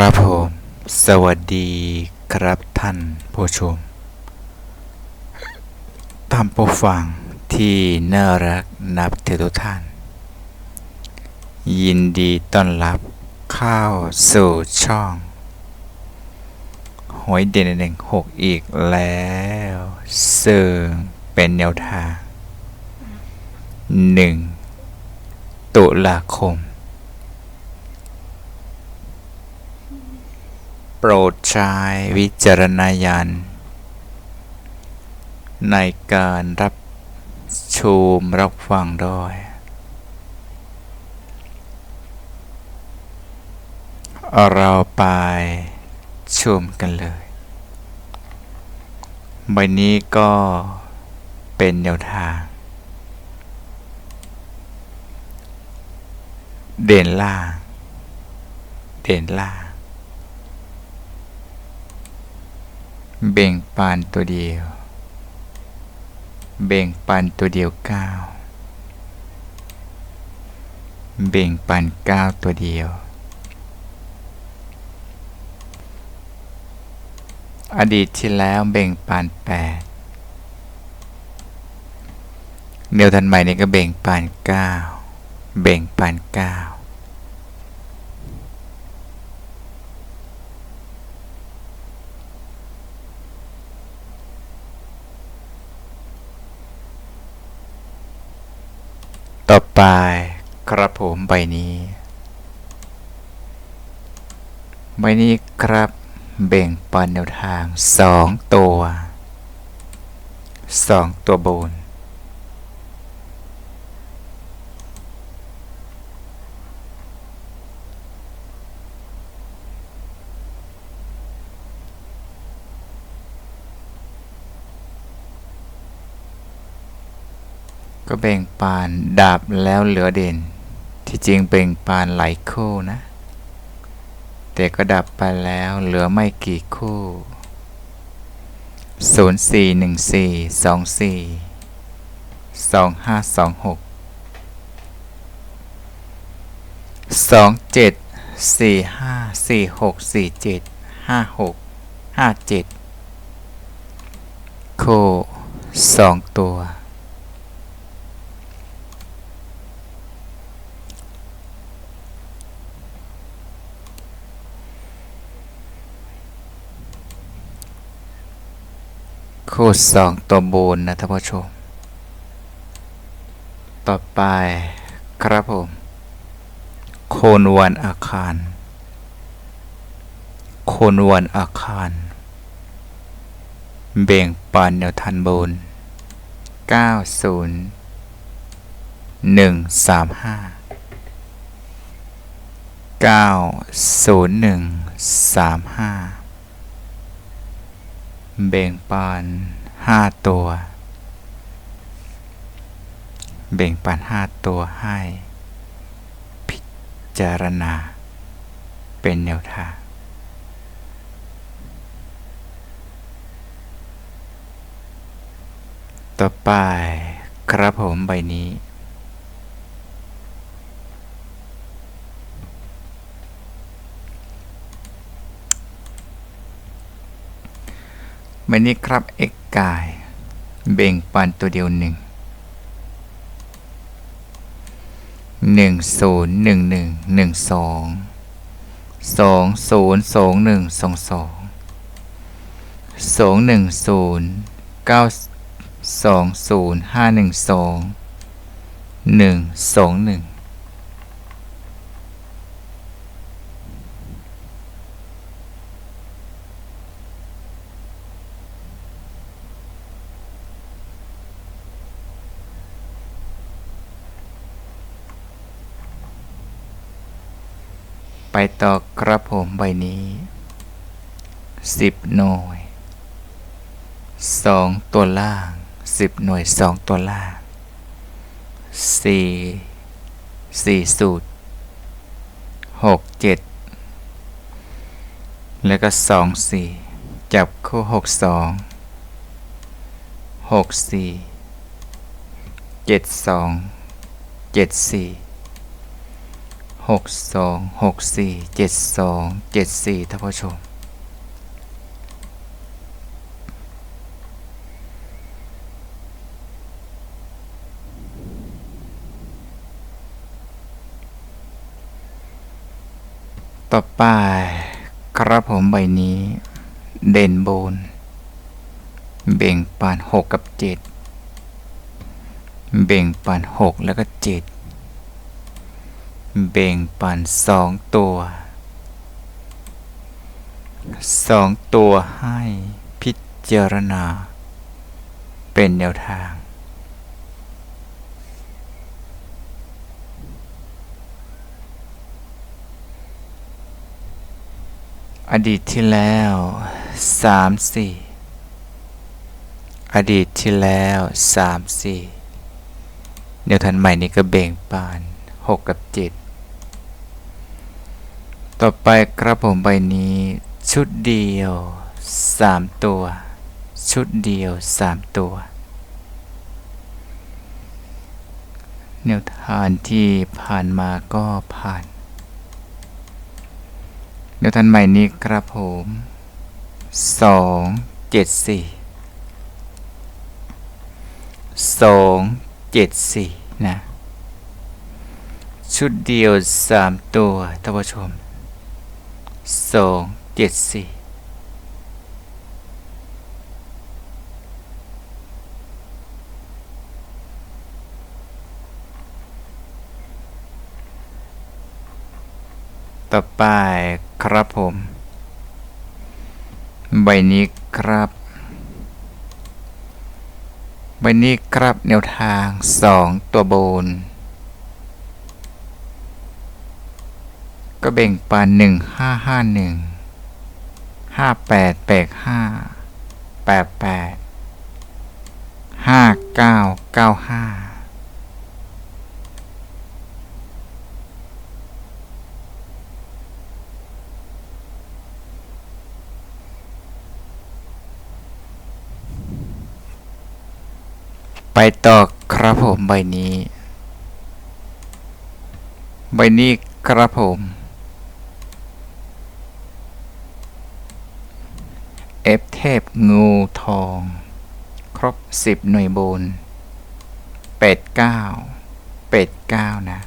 ครับผม สวัสดีครับท่านผู้ชมท่านผู้ฟังที่น่ารักนับถือทุกท่าน ยินดีต้อนรับเข้าสู่ช่องหวยเด่นหนึ่งหกอีกแล้วซึ่งเป็นแนวทางหนึ่งตุลาคม โปรดใช้วิจารณญาณในการรับชมรับฟังด้วย เราไปชมกันเลยใบนี้ก็เป็นแนวทาง เด่นล่าง เด่นล่าง เบ่งปานตัวเดียว เบ่งปันตัวเดียวเก้าเบ่งปันเก้าตัวเดียว อดีตที่แล้วเบ่งปานแปดเดียวทันใหม่นี่ก็เบ่งปานเก้าเบ่งปานเก้า ต่อไปครับผมใบนี้ ใบนี้ครับเบ่งปันแนวทางสองตัวสองตัวบน ก็แบ่งปานดาบแล้วเหลือเด่น ที่จริงแบ่งปานหลายคู่นะ แต่ก็ดับไปแล้วเหลือไม่กี่คู่ศูนย์สี่หนึ่งสี่สองสี่สองห้าสองหกสองเจ็ดสี่ห้าสี่หกสี่เจ็ดห้าหกห้าเจ็ดคู่สองตัว คู่สองตัวบนนะท่านผู้ชม ต่อไปครับผม โคนวันอาคาร โคนวันอาคาร เบ่งปันแนวทันบน90 135 90135 เบ่งปานห้าตัว เบ่งปานห้าตัวให้ พิจารณา เป็นแนวทางต่อไปครับผมใบนี้ ใบนี้ครับ x กาย เบ่งปันตัวเดียวหนึ่งหนึ่งศูนย์หนึ่งหนึ่งหนึ่งสองสองศูนย์สองหนึ่งสองสองสองหนึ่งศูนย์เก้าสองศูนย์ห้าหนึ่งสองหนึ่งสองหนึ่ง ไปต่อครับผมใบนี้สิบหน่วยสองตัวล่างสิบหน่วยสองตัวล่างสี่สี่สูตรหกเจ็ดแล้วก็สองสี่จับคู่หกสองหกสี่ 62 64 72 74ท่านผู้ชม ต่อไปครับผมใบนี้ เด่นโบน เบ่งปาน 6 กับ 7 เบ่งปาน 6 แล้วก็ 7 เบ่งปันสองตัวสองตัวให้พิจารณา เป็นแนวทาง อดีตที่แล้วสามสี่อดีตที่แล้วสามสี่แนวทางใหม่นี้ก็เบ่งปานหกกับเจ็ด ต่อไปครับผมใบนี้ ชุดเดียวสามตัว ชุดเดียวสามตัวแนวทางที่ผ่านมาก็ผ่านแนวทางใหม่นี้ครับผมสองเจ็ดสี่สองเจ็ดสี่นะชุดเดียวสามตัวท่านผู้ชม สองเจ็ดสี่ต่อไปครับผม ใบนี้ครับ ใบนี้ครับแนวทางสองตัวบน ก็แบ่งปานหนึ่งห้าห้าหนึ่งห้าแปดแปดห้าแปดแปดห้าเก้าเก้าห้าไปต่อครับผมใบนี้ ใบนี้ครับผม เอฟเท พงูทอง ครบสิบหน่วยบนเป็ดเก้าเป็ดเก้านะ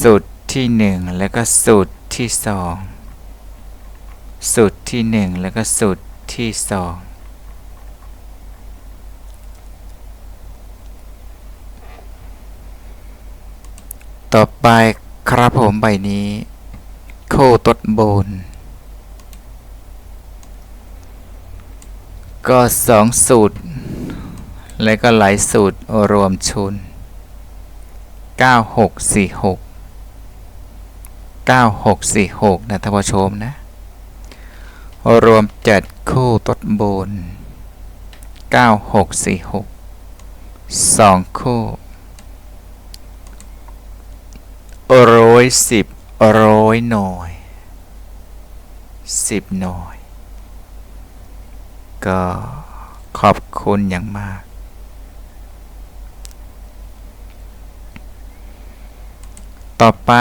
สุดที่หนึ่งแล้วก็สุดที่สองสุดที่หนึ่งแล้วก็สุดที่สองต่อไปครับผมใบนี้ โคตดบน ก็สองสูตร และก็หลายสูตรรวมชุน 9646 9646 นะท่านผู้ชมนะ รวมจัดคู่ตดบน 9646 2 คู่ร้อยสิบร้อยหน่อยสิบหน่อย ก็ขอบคุณอย่างมาก ต่อไป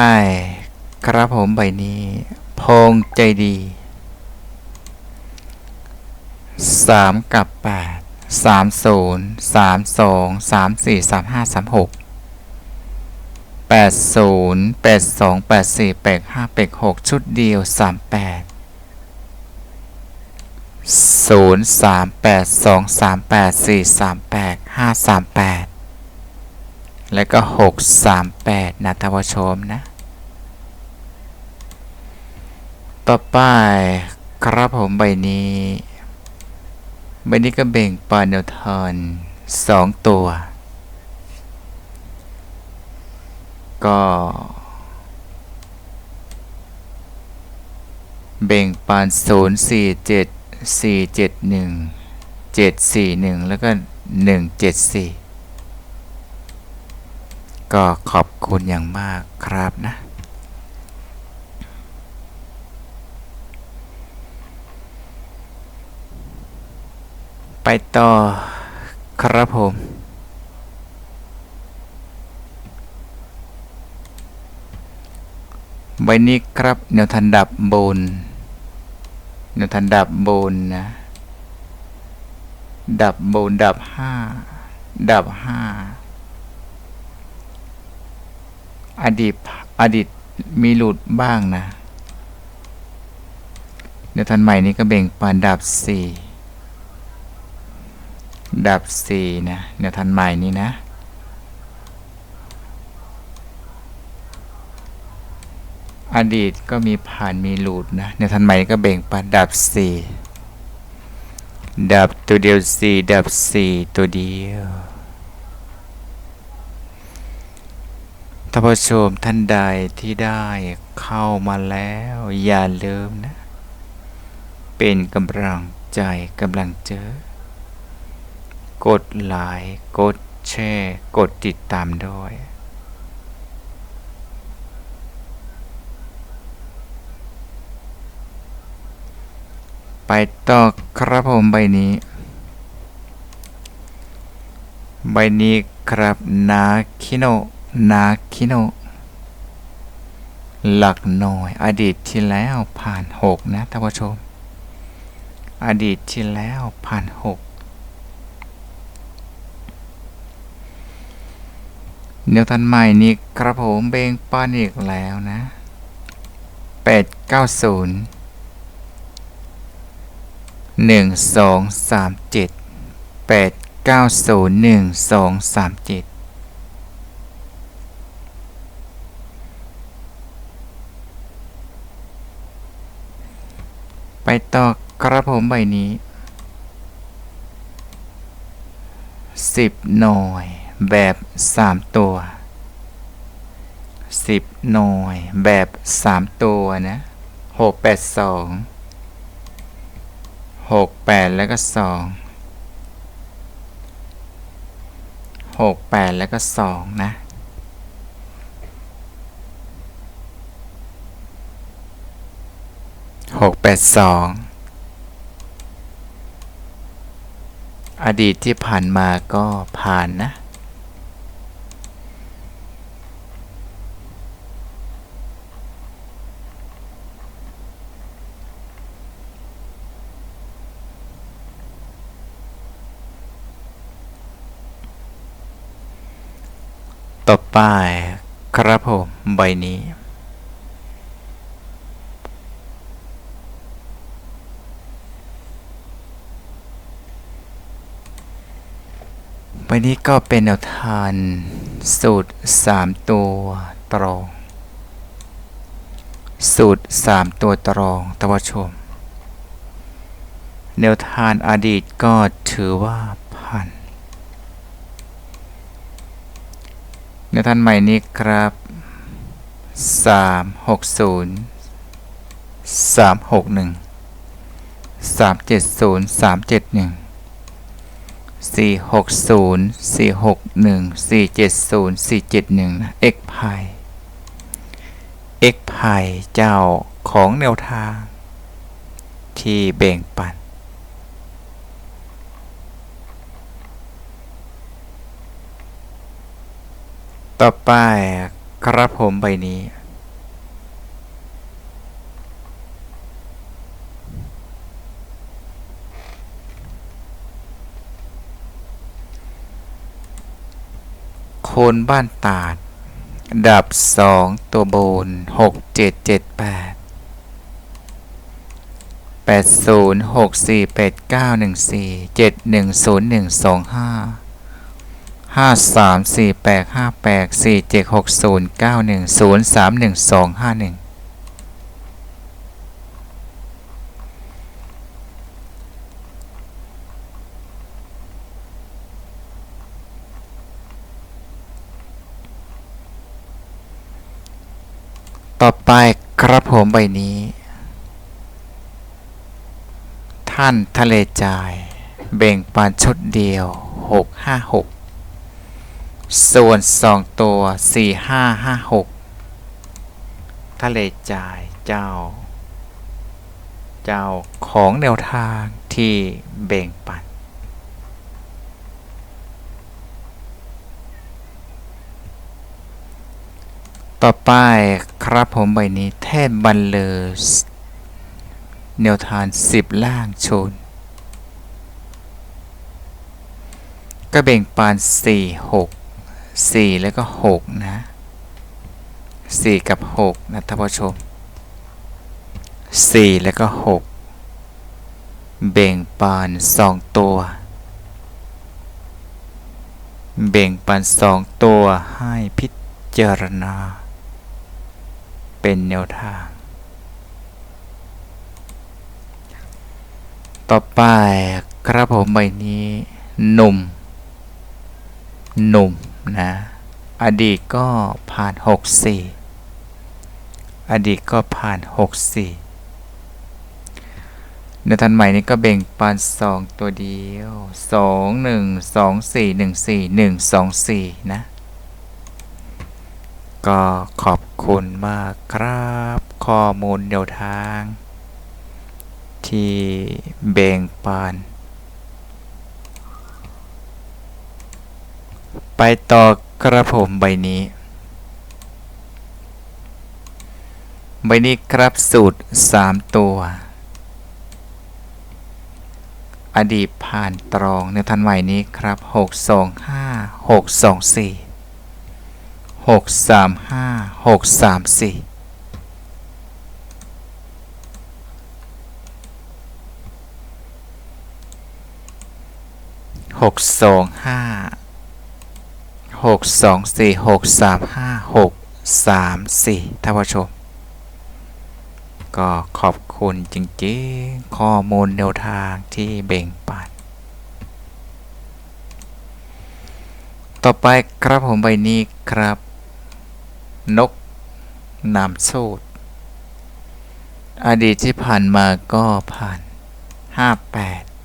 ครับผมใบนี้ พงใจดีสามกับแปดสามศูนย์สามสองสามสี่สามห้าสามหกแปดศูนย์แปดสองแปดสี่แปดห้าแปดหกชุดเดียวสามแปด ศูนย์สามแปดสองสามแปดสี่สามแปดห้าสามแปดแล้วก็หกสามแปดนะท่านผู้ชมนะ ต่อไปครับผมใบนี้ใบนี้ก็เบ่งปานเนวทอนสองตัว ก็เบ่งปานศูนย์ สี่เจ็ดหนึ่งเจ็ดสี่หนึ่งแล้วก็หนึ่งเจ็ดสี่ก็ขอบคุณอย่างมากครับนะ ไปต่อครับผมใบนี้ครับแนวทันดับบน นวทันดับบนนะ ดับบนดับห้า ดับห้า อดีต อดีตมีหลุดบ้างนะแนวทันใหม่นี้ก็เบ่งปานดับสี่ ดับสี่นะแนวทันใหม่นี้นะ อดีตก็มีผ่านมีหลุดนะแนทันใหม่ก็เบ่งปานดับสี่ดับตัวเดียวสี่ดับสี่ตัวเดียวท่านผู้ชมท่านใดที่ได้เข้ามาแล้ว อย่าลืมนะ เป็นกำลังใจกำลังเจอกดไลค์กดแชร์ กดติดตามด้วย ไปต่อครับผมใบนี้ ใบนี้ครับนาคิโนนาคิโนหลักหน่อยอดีตที่แล้วผ่านหกนะท่านผู้ชม อดีตที่แล้วผ่านหกเนียวทันใหม่นี้กระผมเบงป้านอีกแล้วนะแปดเก้าศูนย์หนึ่งสองสามเจ็ดแปดเก้าศูนย์หนึ่งสองสามเจ็ดไปต่อกระผมใบนี้สิบหน่วยแบบสามตัวสิบหน่วยแบบสามตัวนะห กแปดสองหกแปดแล้วก็สองหกแปดแล้วก็สองนะหกแปดสองอดีตที่ผ่านมาก็ผ่านนะ ไป ครับผมใบนี้ ใบนี้ก็เป็นแนวทานสูตร 3 ตัวตรองสูตร 3 ตัวตรองตะวชม แนวทานอดีตก็ถือว่าผ่าน แนวทานใหม่นี้ครับ 3 6 0 3 6 1 3 7 0 3 7 1สี่หกศูนย์สี่หกหนึ่งสี่เจ็ดศูนย์สี่เจ็ดหนึ่งนะ x พาย x พายเจ้าของแนวทางที่แบ่งปัน ต่อไปครับผมใบนี้ โคนบ้านตาด ดับสองตัวโบนหกเจ็ดเจ็ดแปดแปดศูนย์หกสี่แปดเก้าหนึ่งสี่เจ็ดหนึ่งศูนย์หนึ่งสองห้า ห้าสามสี่แปดห้าแปดสี่เจ็ดหกศูนย์เก้าหนึ่งศูนย์สามหนึ่งสองห้าหนึ่งต่อไปครับผมใบนี้ ท่านทะเลจ่าย เบ่งปานชุดเดียว 656 ส่วน2ตัว4556ทะเลจ่ายเจ้า เจ้าของแนวทางที่เบ่งปันต่อไปครับผมใบนี้แทนบันเลอร์แนวทานสิบล่างชนก็แบ่งปานสี่หก สี่แล้วก็หกนะสี่กับหกนะท่านผู้ชมสี่แล้วก็หกแบ่งปานสองตัวแบ่งปันสองตัวให้พิจารณา เป็นแนวทาง ต่อไปครับผมใบนี้หนุ่มหนุ่ม นะ อดีตก็ผ่าน 64 อดีตก็ผ่าน 64ในทันใหม่นี้ก็แบ่งปันสองตัวเดียวสองหนึ่งสองสี่หนึ่งสี่หนึ่งสองสี่นะ ก็ขอบคุณมากครับข้อมูลแนวทาง ที่แบ่งปัน ไปต่อกระผมใบนี้ ใบนี้ครับสูตร 3 ตัว อดีตผ่านตรองในทันใหม่นี้ครับ 6 2 5 6 2 4 6 3 5 6 3 4หกส องห้าหกสองสี่หกสามห้าหกสามสี่ท่านผู้ชม ก็ขอบคุณจริงๆ ข้อมูลแนวทางที่เบ่งปัน ต่อไปครับผมใบนี้ครับ นกนามสูตร อดีตที่ผ่านมาก็ผ่าน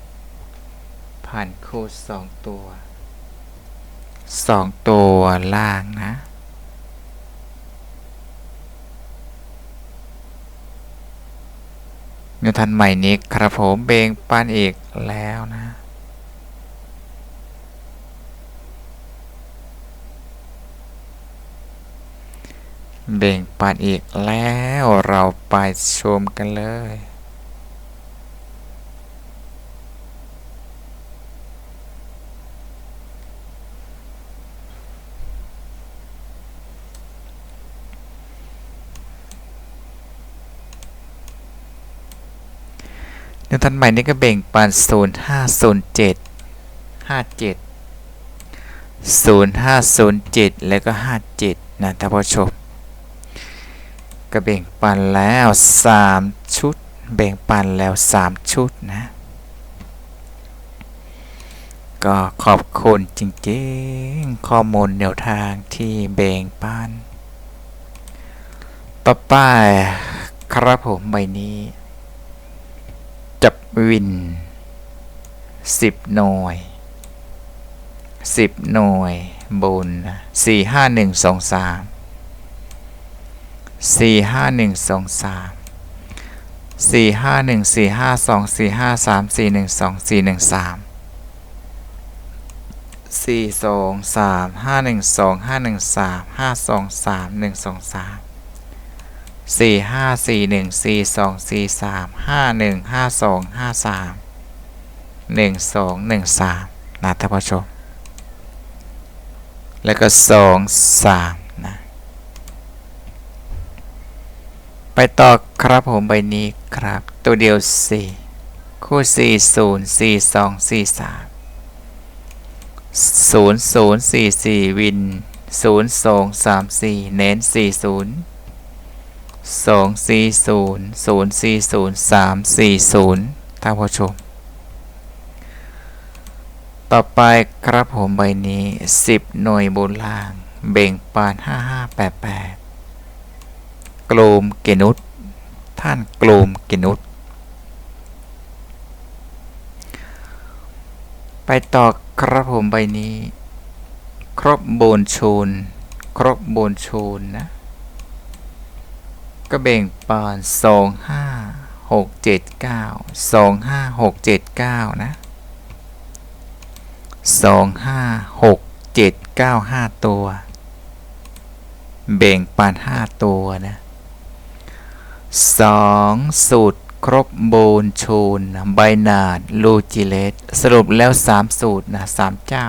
58 ผ่านคู่สองตัว สองตัวล่างนะ นิวทันใหม่นี้ครับผมเบงปานอีกแล้วนะเบ่งปานอีกแล้วเราไปชมกันเลย นิวทันใหม่นี่ก็แบ่งปันศูนย์ห้าศูนย์เจ็ดห้าเจ็ดศูนย์ห้าศูนย์เจ็ดแล้วก็ห้าเจ็ดนะท่านผู้ชมก็แบ่งปันแล้วสามชุด แบ่งปันแล้วสามชุดนะก็ขอบคุณจริงๆ ข้อมูลแนวทางที่แบ่งปัน ต่อไปครับผมใบนี้ จับวินสิบหน่วยสิบหน่วยบนสี่ห้าหนึ่งสองสามสี่ห้าหนึ่งสองสามสี่ห้าหนึ่งสี่ห้าสองสี่ห้าสามสี่หนึ่งสองสี่หนึ่งสามสี่สองสามห้าหนึ่งสองห้าหนึ่งสามห้าสองสามหนึ่งสองสาม สี่ห้าสี่หนึ่งสี่สองสี่สามห้าหนึ่งห้าสองห้าสามหนึ่งสองหนึ่งสามนะท่านผู้ชม แล้วก็สองสามนะ ไปต่อครับผมใบนี้ครับ ตัวเดียวสี่คู่สี่ศูนย์สี่สองสี่สามศูนย์ศูนย์สี่สี่วินศูนย์สองสามสี่เน้นสี่ศูนย์ สองสี่ศูนย์ศูนย์สี่ศูนย์สามสี่ศูนย์ท่านผู้ชม ต่อไปครับผมใบนี้สิบหน่วยบนล่าง เบ่งปานห้าห้าแปดแปดกลมเกนุตท่านกลมเกนุตไปต่อครับผมใบนี้ ครบบนชูน ครบบนชูนนะ ก็แบ่งปานสองห้าหกเจ็ดเก้าสองห้าหกเจ็ดเก้านะสองห้าหกเจ็ดเก้าห้าตัว เบ่งปานห้าตัวนะสองสูตรครบบูนชูนใบนาดลูจิเลตสรุปแล้วสามสูตรนะสามเจ้า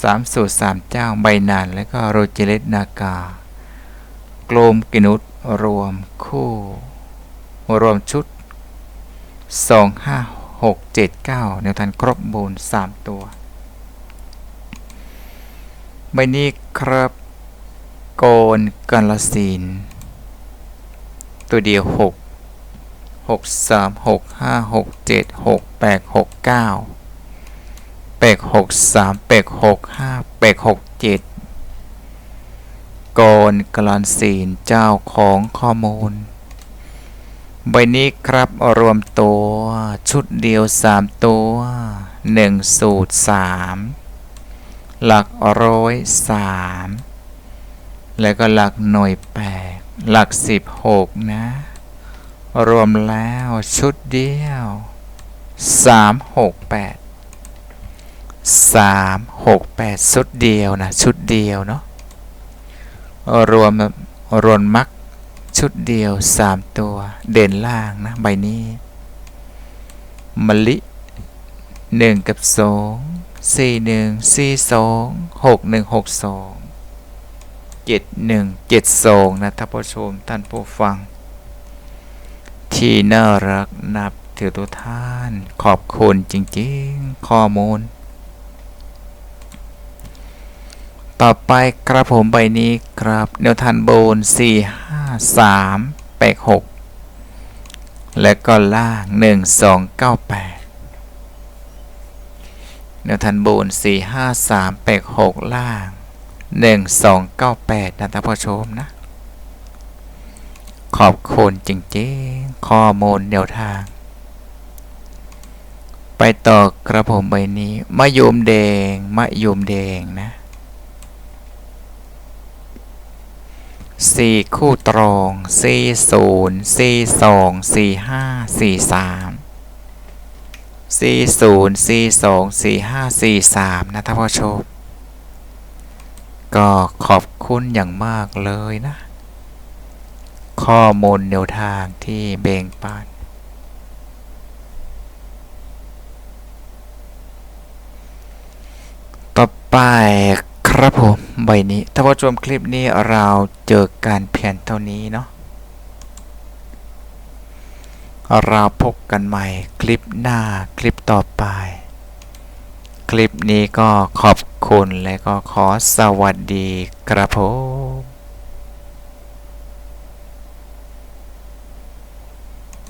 สามสูตรสามเจ้าใบนาดแล้วก็โรจิเลตนากา กลมกินุตรวมคู่ รวมชุดสองห้าหกเจ็ดเก้าแนวทันครบบูนสามตัวใบนี้ครับโกนกันละสินตัวเดียวหกหกสามหกห้าหกเจ็ดหกแปดห กเก้าแปดหกสามแปดหกห้าแปดหกเจ็ดโกนกลันศีลเจ้าของข้อมูล ใบนี้ครับรวมตัวชุดเดียวสามตัวหนึ่งสูตรสามหลักร้อยสามแล้วก็หลักหน่วยแปดหลักสิบหกนะ รวมแล้วชุดเดียวสามหกแปดสามหกแปดชุดเดียวนะ ชุดเดียวเนาะ รวมรวมมักชุดเดียวสามตัว เด่นล่างนะ ใบนี้มะลิหนึ่งกับสองสี่หนึ่งสี่สองหกหนึ่งหกสองเจ็ดหนึ่งเจ็ดสองนะท่านผู้ชมท่านผู้ฟัง ที่น่ารักนับถือตัวท่าน ขอบคุณจริง ๆ ข้อมูล ต่อไปครับผมใบนี้ครับแนวทันโบนสี่ห้าสามแปดหกและก็ล่างหนึ่งสองเก้าแปดแนวทันโบนสี่ห้าสามแปดหกล่างหนึ่งสองเก้าแปดนะท่านผู้ชมนะ ขอบคุณจริงๆ ข้อมูลแนวทาง ไปต่อกระผมใบนี้มะยมแดงมะยมแดงนะ สี่คู่ตรงสี่ศูนย์สี่สองสี่ห้าสี่สามสี่ศูนย์สี่สองสี่ห้าสี่สามนะท่านผู้ชม ก็ขอบคุณอย่างมากเลยนะ ข้อมูลแนวทางที่แบ่งปันต่อไป ครับผมใบนี้ ถ้าผู้ชมคลิปนี้เราเจอการเพียนเท่านี้เนาะเราพบกันใหม่คลิปหน้าคลิปต่อไป คลิปนี้ก็ขอบคุณและก็ขอสวัสดีครับผม